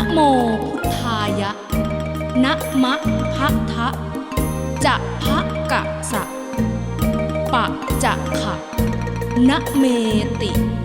นโมพุทธายะ นะมะพะทะ จะพะกะสะ ปะจะขะนะเมติ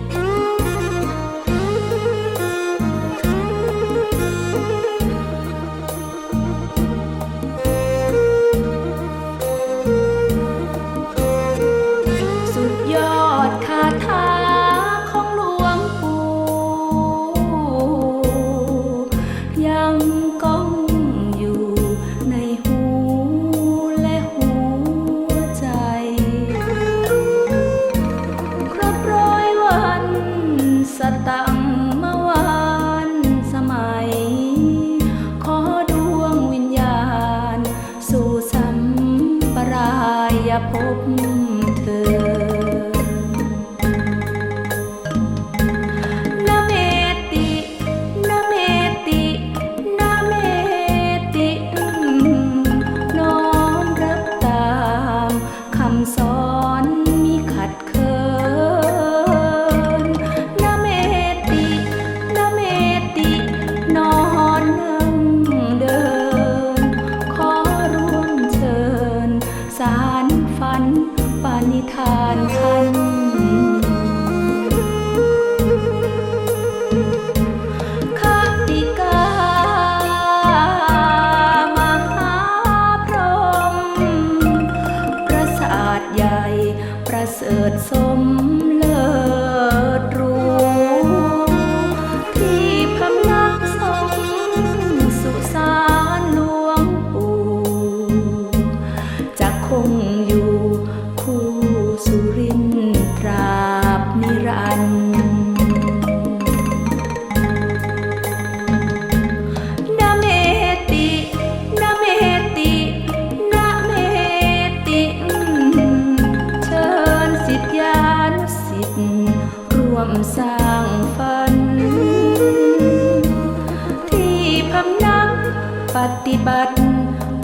ปฏิบัติ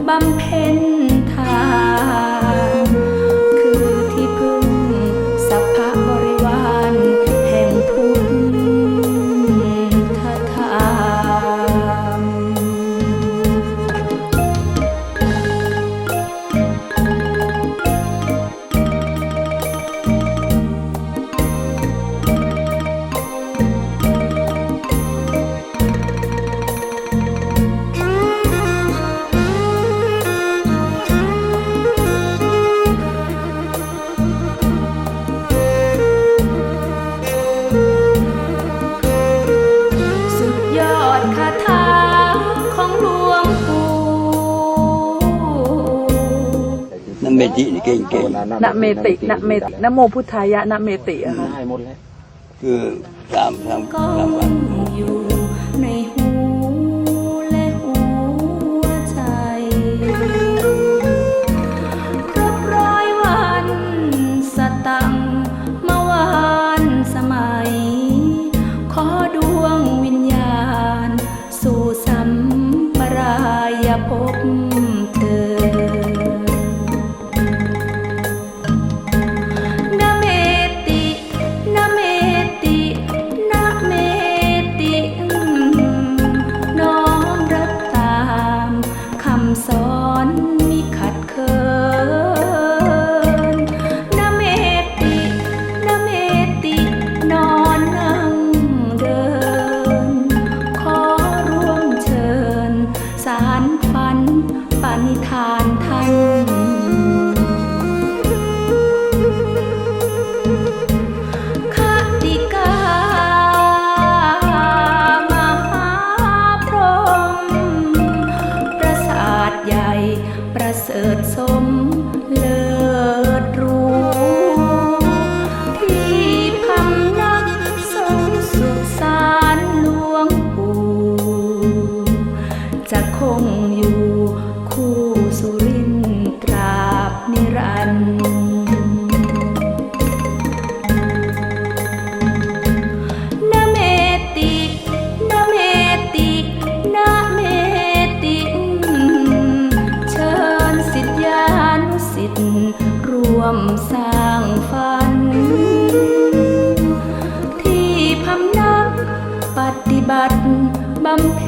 บำเพ็ญทาน มจินี่เก่งเก่งนเมตินเมตินะโมพุทธายะนะเมติอะค่ะคือสามสามสามวัน สารฝันปณิธานท่าน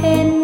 เพ็ญ